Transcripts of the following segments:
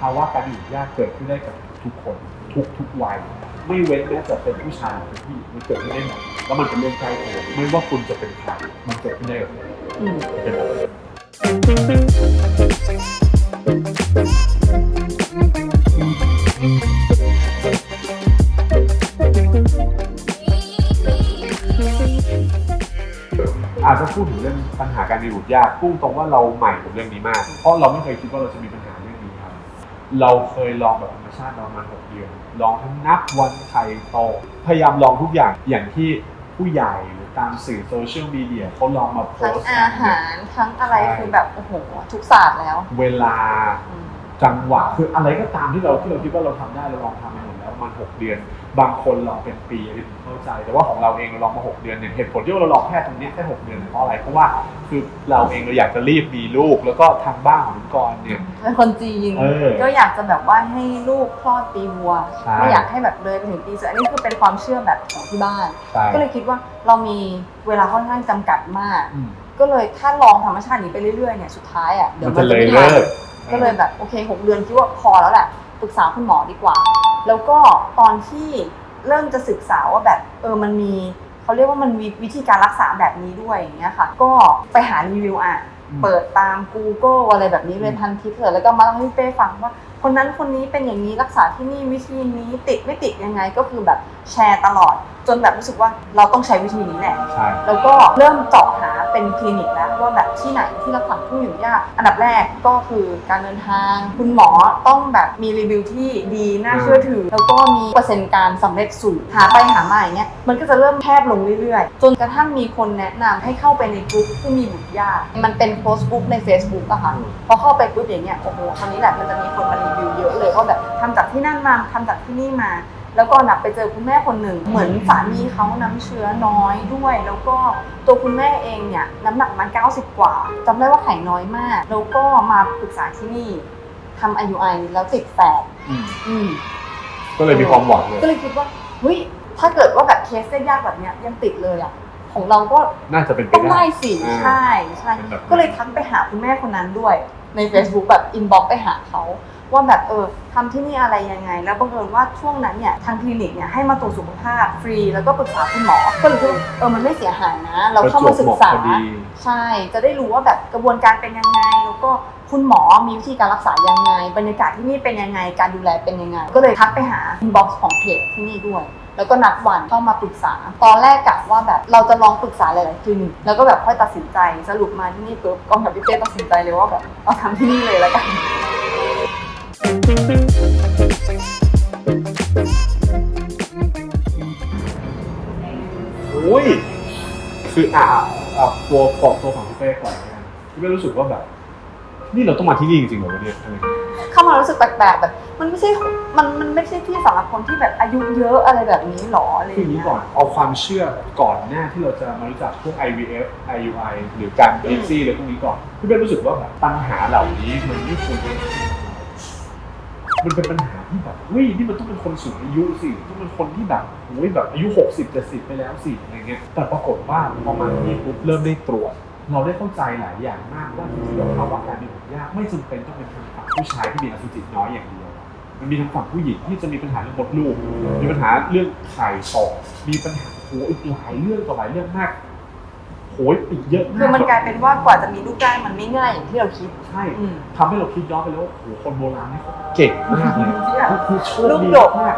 ภาวะการอยู่ยากเกิดขึ้นได้กับทุกคนทุกทุกวัย ไม่เว้นแม้แต่เป็นผู้ชายหรือผู้หญิงมันเกิดขึ้นได้หมดแล้วมันเป็นเรื่องใกล้ตัวไม่ว่าคุณจะเป็นใครมันเกิดขึ้นได้กับคุณอืมเป็นแบบอาจจะพูดถึงเรื่องปัญหาการมีบุตรยากพุ่งตรงว่าเราใหม่กับเรื่องนี้มาก เพราะเราไม่เคยคิดว่าเราจะมีปัญหา เราเคยลองแบบธรรมชาติประมาณหกเดือนลองทั้งนับวันไข่โตพยายามลองทุกอย่างอย่างที่ผู้ใหญ่หรือตามสื่อโซเชียลมีเดียเขาลองมาโพทั้งสต์อาหารทั้งอะไรคือแบบโอ้โหทุกศาสตร์แล้ว เวลาอืม จังหวะคืออะไรก็ตามที่เราที่เราคิดว่าเราทำได้เราลองทำมาหมดแล้วประมาณหกเดือน บางคนลองเป็นปีอันนี้ผมเข้าใจ แต่ว่าของเราเองเราลองมาหกเดือนเนี่ยเหตุผลที่ว่าเราลองแค่ตรงเนี้ยแค่หกเดือนเนี่ยเพราะอะไรเพราะว่าคือเราเองเราอยากจะรีบมีลูกแล้วก็ทางบ้านของคุณกรณ์เนี่ยเป็นคนจีนเออก็อยากจะแบบว่าให้ลูกคลอดปีวัวใช่ไม่อยากให้แบบเลยไปถึงปีเสืออันนี้คือเป็นความเชื่อแบบของที่บ้านใช่ก็เลยคิดว่าเรามีเวลาค่อนข้างจำกัดมากอืมก็เลยถ้าลองธรรมชาตินี้ไปเรื่อยๆเนี่ยสุดท้ายอะเดี๋ยวมันมันจะจะเลยไม่ทันเลิ กก็เลยแบบโอเคหกเดือนคิดว่าพอแล้วแหละปรึกษาคุณหมอดีกว่า แล้วก็ตอนที่เริ่มจะศึกษาว่าแบบเออมันมีเขาเรียกว่ามันมีวิธีการรักษาแบบนี้ด้วยอย่างเงี้ยค่ะ ก็ไปหารีวิวอะอืมเปิดตาม Google อะไรแบบนี้เลยอืมพันทิปเลยแล้วก็มาเล่าให้เป้ฟังว่า คนนั้นคนนี้เป็นอย่างนี้รักษาที่นี่วิธีนี้ติดไม่ติดยังไงก็คือแบบแชร์ตลอด จนแบบรู้สึกว่าเราต้องใช้วิธีนี้แหละใช่ แล้วก็เริ่มเจาะหาเป็นคลินิกแล้วว่าแบบที่ไหนที่รักษาผู้หญิงยาก อันดับแรกก็คือการเดินทาง คุณหมอต้องแบบมีรีวิวที่ดีน่าเชื่อถือ แล้วก็มีเปอร์เซ็นต์การสำเร็จสูงหาไปหามาอย่างเงี้ยมันก็จะเริ่มแคบลงเรื่อยๆ จนกระทั่งมีคนแนะนำให้เข้าไปในกลุ่มผู้มีบุตรยากมันเป็นโพสต์กลุ่มใน Facebook อะค่ะอืมพอเข้าไปปุ๊บอย่างเงี้ยโอ้โหคราวนี้แหละมันจะมีคนมารีวิวเยอะเลยว่าแบบทำจากที่นั่นมาทำจากที่นี่มา แล้วก็นับไปเจอคุณแม่คนหนึ่ง เหมือนสามีเขาน้ำเชื้อน้อยด้วย แล้วก็ตัวคุณแม่เองเนี่ยน้ำหนักมัน 90 กว่าจำได้ว่าไข่น้อยมาก แล้วก็มาปรึกษาที่นี่ทำ IUI แล้วติดแฝดอืมอืมก็เลยมีความหวังเลยก็เลยคิดว่าเฮ้ยถ้าเกิดว่าแบบเคสยากๆแบบเนี้ยยังติดเลยอะของเราก็น่าจะเป็นไปต้องได้ได้สิอ่าใช่ใช่เป็นแบบนั้นก็เลยทักไปหาคุณแม่คนนั้นด้วย ใน Facebook แบบอินบ็อกไปหาเขา ว่าแบบเออทำที่นี่อะไรยังไง แล้วบังเอิญว่าช่วงนั้นเนี่ยทางคลินิกเนี่ยให้มาตรวจสุขภาพฟรีแล้วก็ปรึกษาคุณหมอก็เลยคิดว่าเออมันไม่เสียหายนะ เราเข้ามาศึกษาประจวบเหมาะพอดี ใช่ จะได้รู้ว่าแบบกระบวนการเป็นยังไง แล้วก็คุณหมอมีวิธีการรักษายังไง บรรยากาศที่นี่เป็นยังไง การดูแลเป็นยังไง ก็เลยทักไปหาอินบ็อกซ์ของเพจที่นี่ด้วย แล้วก็นัดวันเข้ามาปรึกษา ตอนแรกกะว่าแบบเราจะลองปรึกษาหลายๆคลินิกแล้วก็แบบค่อยตัดสินใจ สรุปมาที่นี่ปุ๊บกองกับพี่เป้ตัดสินใจเลยว่าแบบเอาทำที่นี่เลยแล้วกัน คืออ่าอ่าตัวขอบตัวของพี่เป้ก่อนนะพี่เป้รู้สึกว่าแบบ นี่เราต้องมาที่นี่จริงๆเหรอวะเนี่ยอะไรอย่างเงี้ย เข้ามารู้สึกแปลกๆแบบ มันไม่ใช่มันมันไม่ใช่ที่สำหรับคนที่แบบอายุเยอะอะไรแบบนี้หรออะไรอคืออย่างย่างนี้เงี้ย ก่อนเอาความเชื่อก่อนหน้าที่เราจะมารู้จักพวก IVF IUI หรือการอืมเอ็กซี่อะไรพวกนี้ก่อนพี่เป้รู้สึกว่าแบบปัญหาเหล่านี้มันไม่ควรจะ มันเป็นปัญหาที่แบบเฮ้ยนี่มันต้องเป็นคนสูงอายุสิต้องเป็นคนที่แบบโอ้ยแบบอายุ60 70ไปแล้วสิอะไรเงี้ยแต่ปรากฏว่าพอมาที่ปุ๊บเริ่มได้ตรวจ เราได้เข้าใจหลายอย่างมากว่าจริงๆแล้วภาวะการมีบุตรยากไม่จำเป็นต้องเป็นทางฝั่งผู้ชายที่มีอสุจิน้อยอย่างเดียวมันมีทางฝั่งผู้หญิงที่จะมีปัญหาเรื่องมดลูกมีปัญหาเรื่องไข่ตกมีปัญหาโหอีกหลายเรื่องต่อหลายเรื่องมาก โหยอีกเยอะมากคือมันกลายเป็นว่ากว่าจะมีลูกได้มันไม่ง่ายอย่างที่เราคิดใช่อืมทำให้เราคิดย้อนไปแล้วว่าโหคนโบราณนี่เขาเก่งมากเลยที่แบบคือโชคลูกดีดกมาก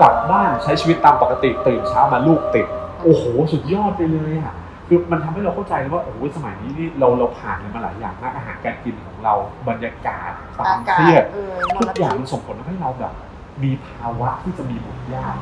กลับบ้านใช้ชีวิตตามปกติตื่นเช้ามาลูกติด โอ้โห สุดยอดไปเลยอะคือมันทำให้เราเข้าใจเลยว่าโอ้โหสมัยนี้นี่เราเราผ่านกันมาหลายอย่างมากอาหารการกินของเราบรรยากาศควาอามกาเคศรียดเออมทุกลอย่างพิษมันส่งผลทำให้เราแบบมีภาวะที่จะมีบุตรยาก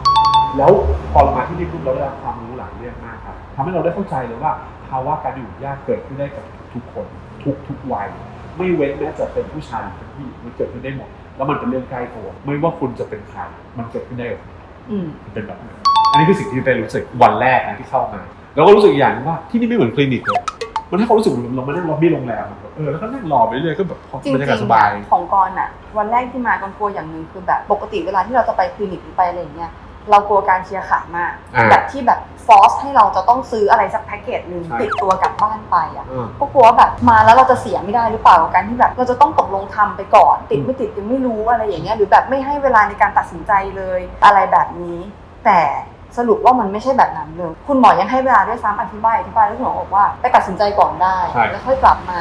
แล้วพอเรามาที่นี่ปุ๊บเราได้รับความรู้หลายเรื่องมากครับทำให้เราได้เข้าใจเลยว่าภาวะการมีบุตรยากเกิดขึ้นได้กับทุกคน ทุกทุกวัย ไม่เว้นแม้จะเป็นผู้ชายหรือเป็นผู้หญิงมันเกิดขึ้นได้หมด แล้วมันเป็นเรื่องใกล้ตัว ไม่ว่าคุณจะเป็นใครมันเกิดขึ้นได้กับคุณอืมมันเป็นแบบนั้นอันนี้คือสิ่งที่เต้รู้สึกวันแรกนะที่เข้ามาแล้วก็รู้สึกอีกอย่างหนึงว่าที่นี่ไม่เหมือนคลินิกเลยมันให้ความรู้สึกเหมือนเรามานั่งล็อบบี้โรงแรมอะแบบเออแล้วก็นั่งรอไปเรื่อยๆก็แบบจริงบรรยากาศๆสบายอะของกรณ์อะวันแรกที่มากรกลัวอย่างหนึ่งคือแบบปกติเวลาที่เราจะไปคลินิกหรือไปอะไรอย่างเงี้ย เรากลัวการเชียร์ขายมากอ่าแบบที่แบบฟอสให้เราจะต้องซื้ออะไรสักแพ็กเกจหนึ่งใช่ ติดตัวกลับบ้านไปอะอ่า ก็กลัวว่าแบบมาแล้วเราจะเสียไม่ได้หรือเปล่ากับการที่แบบเราจะต้องตกลงทำไปก่อน ติดไม่ติดยังไม่รู้อะไรอย่างเงี้ยหรือแบบไม่ให้เวลาในการตัดสินใจเลยอะไรแบบนี้ แต่สรุปว่ามันไม่ใช่แบบนั้นเลยคุณหมอยังให้เวลาด้วยซ้ำอธิบายอธิบายแล้วคุณหมอบอกว่าไปตัดสินใจก่อนได้ ใช่ แล้วค่อยกลับมา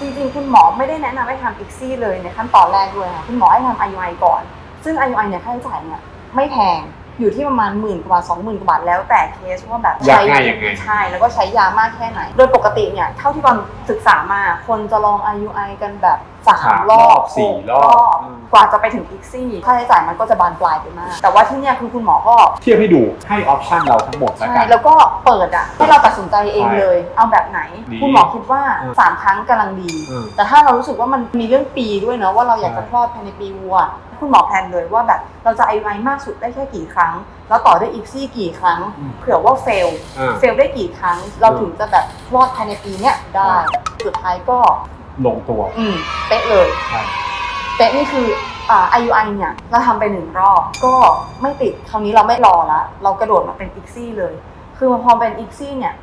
จริงๆ คุณหมอไม่ได้แนะนำให้ทำอีกซี่เลยในขั้นตอนแรกด้วยค่ะคุณหมอให้ทำ IUI ก่อน ซึ่ง IUI เนี่ยค่าใช้จ่ายเนี่ยไม่แพง อยู่ที่ประมาณหมื่นกว่าบาทสองหมื่นกว่าบาทแล้วแต่เคสว่าแบบยากง่ายยังไง ใช่แล้วก็ใช้ยามากแค่ไหน โดยปกติเนี่ยเท่าที่ตอนศึกษามาคนจะลอง IUI กันแบบ สามสามรอรบอบสี่หกรอบอืม กว่าจะไปถึงอีกซี่ค่าใช้จ่ายมันก็จะบานปลายไปมาก แต่ว่าที่เนี่ยคือคุณหมอก็เทียบให้ดูให้ออปชันเราทั้งหมดแล้วใช่กัน แล้วก็เปิดอะให้เราตัดสินใจเองเลย เอาแบบไหน ดีคุณหมอคิดว่าอืมสามครั้งกำลังดี อืมแต่ถ้าเรารู้สึกว่ามันมีเรื่องปีด้วยเนาะว่าเราอยากจะใช่ คลอดภายในปีวัว คุณหมอแพลนเลยว่าแบบเราจะไอไวมากสุดได้แค่กี่ครั้ง แล้วต่อด้วยอีกซี่กี่ครั้งเผื่อว่าเฟล อ่า เฟลได้กี่ครั้งเราถึงจะแบบคลอดภายในปีเนี้ยได้ สุดท้ายก็ ลงตัวอืมเป๊ะเลย ใช่เป๊ะนี่คืออ่า IUI เนี่ย เราทำไปหนึ่งรอบ ก็ไม่ติด คราวนี้เราไม่รอละ เรากระโดดมาเป็น i x ซี่เลย คือพอเป็น i x ซี่เนี่ย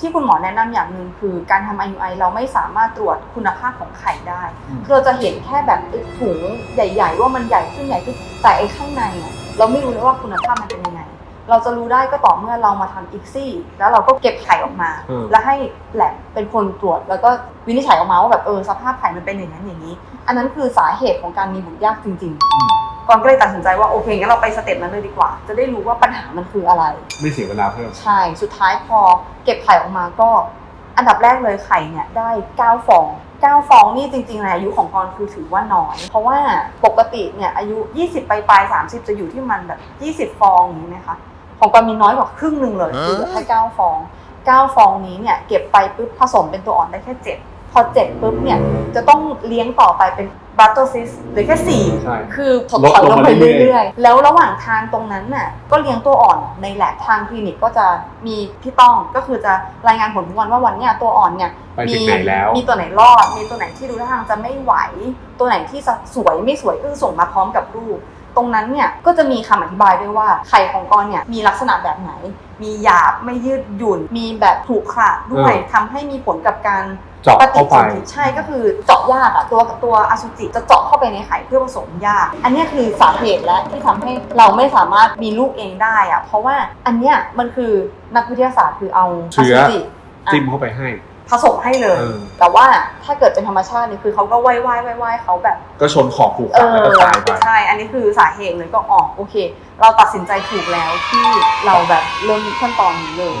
ที่คุณหมอแนะนำอย่างหนึ่งคือการทำ IUI เราไม่สามารถตรวจคุณภาพของไข่ได้ อืมคือเราจะเห็นแค่แบบไอ้ถุงใหญ่ ๆ ว่ามันใหญ่ขึ้นใหญ่ขึ้นแต่ไอ้ข้างในเนี่ยเราไม่รู้เลยว่าคุณภาพมันเป็นยังไง เราจะรู้ได้ก็ต่อเมื่อเรามาทำ i x ซี่ แล้วเราก็เก็บไข่ออกมา อืม แล้วให้แลบเป็นคนตรวจ แล้วก็วินิจฉัยออกมาว่าแบบเออสภาพไข่มันเป็นอย่างนั้นอย่างนี้ อันนั้นคือสาเหตุของการมีบุตรยากจริงอืมๆก่อนก็เลยตัดสินใจว่าโอเคงั้นเราไปสเต็ปนั้นเลยดีกว่า จะได้รู้ว่าปัญหามันคืออะไร ไม่เสียเวลาเพิ่ม ใช่ สุดท้ายพอเก็บไข่ออกมาก็ อันดับแรกเลยไข่เนี่ยได้ 9 ฟอง 9 ฟองนี่จริงๆแล้วอายุของกรคือถือว่าน้อย เพราะว่าปกติเนี่ยอายุ 20 ไปปลายๆ30 จะอยู่ที่มันแบบ 20 ฟองอย่างนี้ไหมคะ ของกรมีน้อยกว่าครึ่งหนึ่งเลยคือเหลือแค่9ฟอง9ฟองนี้เนี่ยเก็บไปปุ๊บผสมเป็นตัวอ่อนได้แค่7พอ7ปุ๊บเนี่ยจะต้องเลี้ยงต่อไปเป็นบัตเตอร์ซิสเหลือแค่4ใช่คือถดลดถอยลลงงมาไปเรื่อยๆเรื่อยๆ แล้วระหว่างทางตรงนั้นน่ะก็เลี้ยงตัวอ่อนในแลบทางคลินิกก็จะมีพี่ต้องก็คือจะรายงานผลทุกวันว่าวันเนี้ยตัวอ่อนเนี่ยไปถึงไหนแล้วมีตัวไหนรอด มีตัวไหนที่ดูท่าทางจะไม่ไหว ตัวไหนที่จะสวยไม่สวยก็คือส่งมาพร้อมกับรูป ตรงนั้นเนี่ยก็จะมีคำอธิบายด้วยว่าไข่ของกรเนี่ยมีลักษณะแบบไหน มีหยาบไม่ยืดหยุ่น มีแบบขรุขระด้วยทำให้มีผลกับการเจาะปฏิเข้าไปสนธิใช่ก็คือเจาะยากอะตัวตัวอสุจิจะเจาะเข้าไปในไข่เพื่อผสมยาก อันเนี้ยคือสาเหตุและที่ทำให้เราไม่สามารถมีลูกเองได้อะเพราะว่าอันเนี้ยมันคือนักวิทยาศาสตร์คือเอาอเชื้สุอจิอะจิ้มเข้าไปให้ ผสมให้เลย เออ แต่ว่าถ้าเกิดเป็นธรรมชาตินี่คือเขาก็ไหว้ไหว้ไหว้ไหว้เขาแบบ ก็ชนขอบผูกเอขาดอแล้วก็ตายไป ใช่ อันนี้คือสาเหตุเลยก็ออกโอเค เราตัดสินใจถูกแล้วที่เราแบบเริ่มขั้นตอนนี้เลย